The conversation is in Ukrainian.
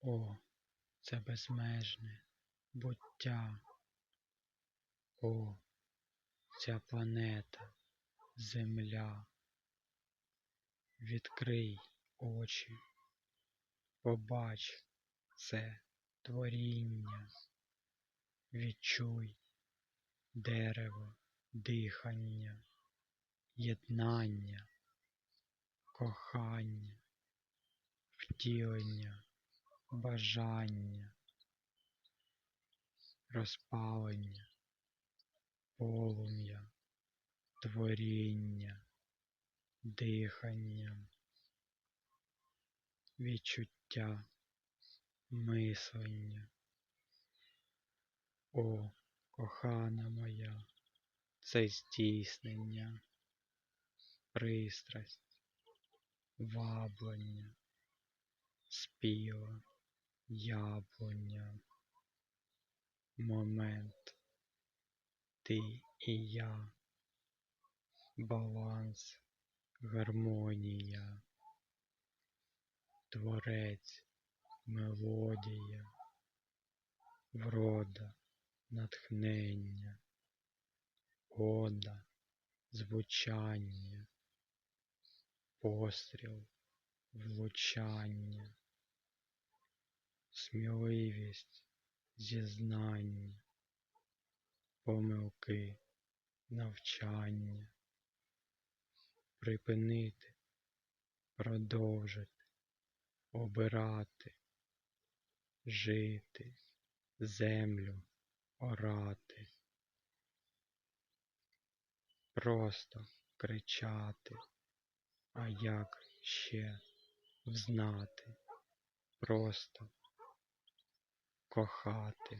О, це безмежне буття. О, ця планета, Земля. Відкрий очі, побач це творіння, відчуй дерево, дихання, єднання, кохання, втілення, бажання, розпалення, полум'я, творіння, дихання, відчуття, мислення. О, кохана моя, це здійснення, пристрасть, ваблення, співа, яблуня, момент, ти і я, баланс, гармонія, творець, мелодія, врода, натхнення, ода, звучання, постріл, влучання, сміливість, зізнання, помилки, навчання, припинити, продовжити, обирати, жити, землю орати, просто кричати, а як ще взнати, просто кохати.